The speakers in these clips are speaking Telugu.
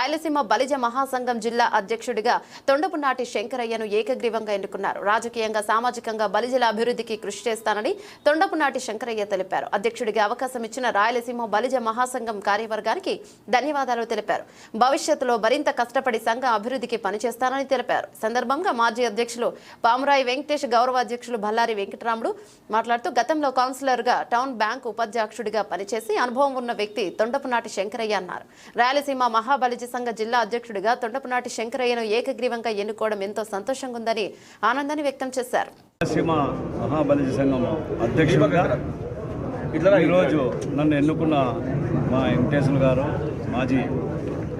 రాయలసీమ బలిజ మహాసంఘం జిల్లా అధ్యక్షుడిగా తొండపునాటి శంకరయ్యను ఏకగ్రీవంగా ఎన్నుకున్నారు. రాజకీయంగా సామాజికంగా బలిజల అభివృద్ధికి కృషి చేస్తానని తొండపునాటి శంకరయ్య తెలిపారు. అధ్యక్షుడిగా అవకాశం ఇచ్చిన రాయలసీమ బలిజ మహాసంఘం కార్యవర్గానికి ధన్యవాదాలు తెలిపారు. భవిష్యత్తులో మరింత కష్టపడి సంఘ అభివృద్ధికి పనిచేస్తానని తెలిపారు. సందర్భంగా మాజీ అధ్యక్షులు పామురాయి వెంకటేష్ గౌరవ అధ్యక్షులు బల్లారి వెంకటరాముడు మాట్లాడుతూ గతంలో కౌన్సిలర్గా టౌన్ బ్యాంక్ ఉపాధ్యక్షుడిగా పనిచేసి అనుభవం ఉన్న వ్యక్తి తొండపునాటి శంకరయ్య అన్నారు. రాయలసీమ మహాబలిజ సంఘ జిల్లా అధ్యక్షుడిగా తొండపునాటి శంకరయ్యను ఏకగ్రీవంగా ఎన్నుకోవడం ఎంతో సంతోషంగా ఉందని ఆనందాన్ని వ్యక్తం చేశారు. సీమ మహాబలిజ సంఘం అధ్యక్షుడిగా ఈరోజు నన్ను ఎన్నుకున్న మా వెంకటేశ్వర గారు మాజీ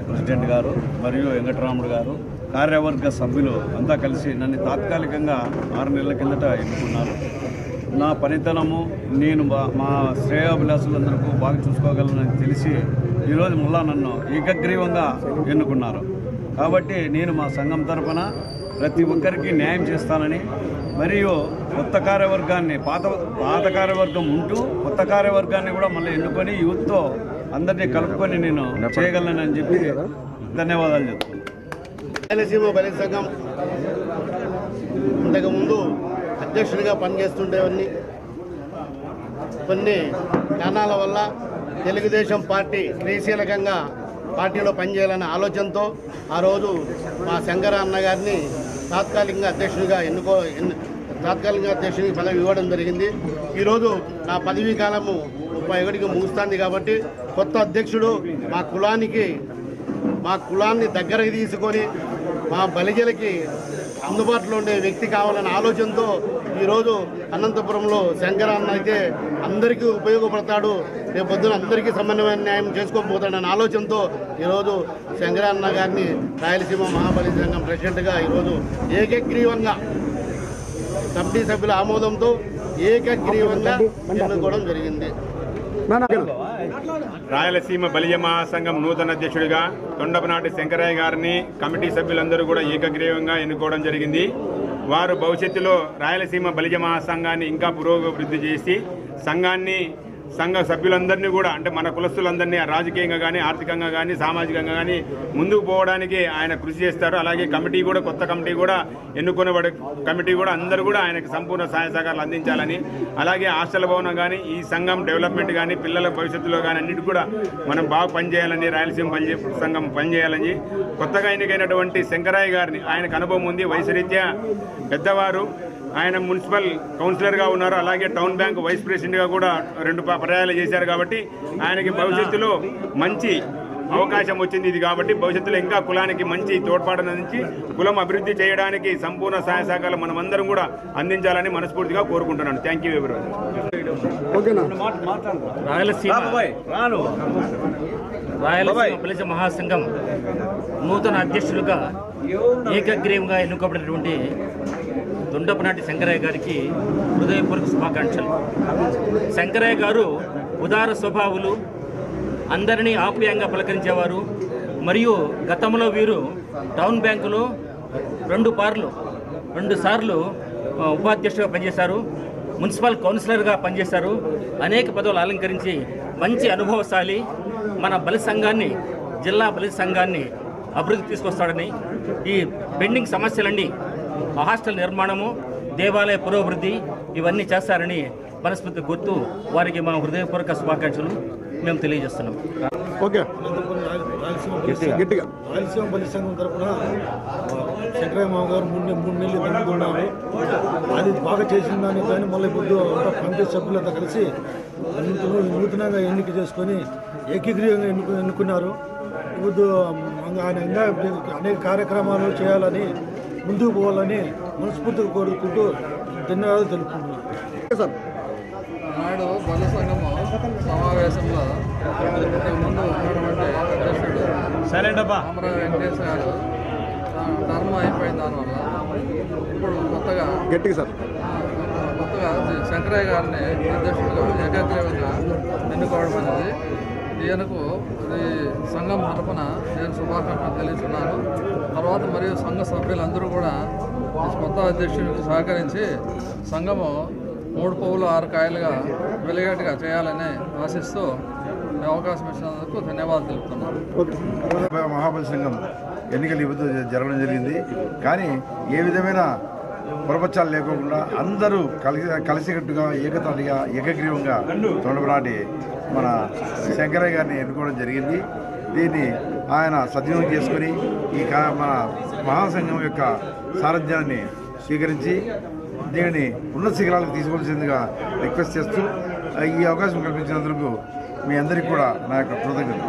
ప్రెసిడెంట్ గారు మరియు వెంకటరాముడు గారు కార్యవర్గ సభ్యులు అంతా కలిసి నన్ను తాత్కాలికంగా ఆరు నెలల కిందట ఎన్నుకున్నారు. నా పనితనము నేను మా శ్రేయోభిలాసులందరికీ బాగా చూసుకోగలనని తెలిసి ఈరోజు ముల్లా నన్ను ఏకగ్రీవంగా ఎన్నుకున్నారు. కాబట్టి నేను మా సంఘం తరఫున ప్రతి ఒక్కరికి న్యాయం చేస్తానని మరియు కొత్త కార్యవర్గాన్ని పాత పాత కార్యవర్గం ఉంటూ కొత్త కార్యవర్గాన్ని కూడా మళ్ళీ ఎన్నుకొని యూత్తో అందరినీ కలుపుకొని నేను చేయగలనని చెప్పి ధన్యవాదాలు చెప్తున్నాను. రాయలసీమ బలి సంఘం ఇంతకుముందు అధ్యక్షుడిగా పనిచేస్తుండేవన్నీ కొన్ని కారణాల వల్ల తెలుగుదేశం పార్టీ క్రియాశీలకంగా పార్టీలో పనిచేయాలనే ఆలోచనతో ఆ రోజు మా శంకర అన్న గారిని తాత్కాలికంగా అధ్యక్షుడిగా ఎన్నుకో తాత్కాలికంగా అధ్యక్షుడికి పదవి ఇవ్వడం జరిగింది. ఈరోజు నా పదవీ కాలము ముప్పై ఒకటికి ముగుస్తుంది కాబట్టి కొత్త అధ్యక్షుడు మా కులానికి మా కులాన్ని దగ్గరకు తీసుకొని మా బలిజలకి అందుబాటులో ఉండే వ్యక్తి కావాలనే ఆలోచనతో ఈరోజు అనంతపురంలో శంకర అన్న అయితే అందరికీ ఉపయోగపడతాడు. రేపు పొద్దున అందరికీ సమన్వయ న్యాయం చేసుకోకపోతాడనే ఆలోచనతో ఈరోజు శంకరాన్న గారిని రాయలసీమ మహాబలి సంఘం ప్రెసిడెంట్గా ఈరోజు ఏకగ్రీవంగా కమిటీ సభ్యుల ఆమోదంతో ఏకగ్రీవంగా ఎన్నుకోవడం జరిగింది. రాయలసీమ బలిజ మహాసంఘం నూతన అధ్యక్షుడిగా తొండపనాటి శంకరయ్య గారిని కమిటీ సభ్యులందరూ కూడా ఏకగ్రీవంగా ఎన్నుకోవడం జరిగింది. వారు భవిష్యత్తులో రాయలసీమ బలిజ మహాసంఘాన్ని ఇంకా పురోగభివృద్ధి చేసి సంఘాన్ని సంఘ సభ్యులందరినీ కూడా అంటే మన కులస్తులందరినీ రాజకీయంగా కానీ ఆర్థికంగా కానీ సామాజికంగా కానీ ముందుకు పోవడానికి ఆయన కృషి చేస్తారు. అలాగే కమిటీ కూడా కొత్త కమిటీ కూడా ఎన్నుకునే కమిటీ కూడా అందరూ కూడా ఆయనకు సంపూర్ణ సహాయ సహకారాలు అందించాలని అలాగే హాస్టల్ భవనం కానీ ఈ సంఘం డెవలప్మెంట్ కానీ పిల్లల భవిష్యత్తులో కానీ అన్నిటి కూడా మనం బాగా పనిచేయాలని రాయలసీమ పని సంఘం పనిచేయాలని కొత్తగా ఎన్నికైనటువంటి శంకరాయ్ గారిని ఆయనకు అనుభవం ఉంది. వయసు రీత్యా పెద్దవారు ఆయన మున్సిపల్ కౌన్సిలర్గా ఉన్నారు. అలాగే టౌన్ బ్యాంక్ వైస్ ప్రెసిడెంట్గా కూడా రెండు పర్యాయాలు చేశారు కాబట్టి ఆయనకి భవిష్యత్తులో మంచి అవకాశం వచ్చింది ఇది కాబట్టి భవిష్యత్తులో ఇంకా కులానికి మంచి తోడ్పాటును అందించి కులం అభివృద్ధి చేయడానికి సంపూర్ణ సహాయ సహకారాలు మనమందరం కూడా అందించాలని మనస్ఫూర్తిగా కోరుకుంటున్నాను. థ్యాంక్ యూ ఎవరి రాయలసీమ. రాయలసీమ మహాసంఘం నూతన అధ్యక్షులుగా ఏకగ్రీవంగా ఎన్నుకోబడినటువంటి దుండపనాటి శంకరయ్య గారికి హృదయపూర్వక శుభాకాంక్షలు. శంకరయ్య గారు ఉదార స్వభావులు అందరినీ ఆప్యాయంగా పలకరించేవారు. మరియు గతంలో వీరు టౌన్ బ్యాంకులో రెండు పార్లు రెండు సార్లు ఉపాధ్యక్షుడిగా పనిచేశారు. మున్సిపల్ కౌన్సిలర్గా పనిచేశారు. అనేక పదవులు అలంకరించి మంచి అనుభవశాలి మన బలి సంఘాన్ని జిల్లా బలి సంఘాన్ని అభివృద్ధి తీసుకొస్తాడని ఈ పెండింగ్ సమస్యలన్నీ హాస్టల్ నిర్మాణము దేవాలయ పురోభివృద్ధి ఇవన్నీ చేస్తారని మనస్ఫూర్తి గుర్తు వారికి మా హృదయపూర్వక శుభాకాంక్షలు మేము తెలియజేస్తున్నాం. ఓకే. రాయలసీమ తరఫున గారు మూడు నెలలు అది బాగా చేసిన దానికి కానీ మళ్ళీ ఇప్పుడు సభ్యులంతా కలిసి నూతన నూతనంగా ఎన్నిక చేసుకొని ఏకీగ్రీవంగా ఎన్నుకు ఎన్నుకున్నారు. ఇప్పుడు ఆయన ఇంకా అనేక కార్యక్రమాలు చేయాలని ముందుకు పోవాలని మనస్ఫూర్తిగా కోరుకుంటూ ధన్యవాదాలు తెలుపుకుంటున్నాను. సార్. నాడు బల సంఘము సమావేశంలో ముందు ఉన్నటువంటి అధ్యక్షుడు రామరావు వెంకటేశ్వర గారు టర్మ్ అయిపోయిన దానివల్ల ఇప్పుడు కొత్తగా గట్టిగా సార్. కొత్తగా శంకరయ్య గారిని అధ్యక్షుడిగా ఏకగ్రీవంగా ఎన్నుకోవడం అనేది ఈయనకు ఈ సంఘం తరపున నేను శుభాకాంక్షలు తెలియజేస్తున్నాను. తర్వాత మరియు సంఘ సభ్యులందరూ కూడా కొత్త అధ్యక్షునికి సహకరించి సంఘము మూడు పువ్వులు ఆరు కాయలుగా వెలిగేట్టుగా చేయాలని ఆశిస్తూ అవకాశం ఇచ్చినందుకు ధన్యవాదాలు తెలుపుతున్నాను. మహాబలి సంఘం ఎన్నికలు జరగడం జరిగింది. కానీ ఏ విధమైన పురపచ్చాలు లేకోకుండా అందరూ కలిసి కలిసికట్టుగా ఏకతాటిగా ఏకగ్రీవంగా తొండపనాటి మన శంకరయ్య గారిని ఎన్నుకోవడం జరిగింది. దీన్ని ఆయన సద్వినియోగం చేసుకొని ఈ కా మన మహాసంఘం యొక్క సారథ్యాన్ని స్వీకరించి దీనిని ఉన్నత శిఖరాలకు తీసుకోవాల్సిందిగా రిక్వెస్ట్ చేస్తూ ఈ అవకాశం కల్పించినందుకు మీ అందరికీ కూడా నా యొక్క కృతజ్ఞతలు.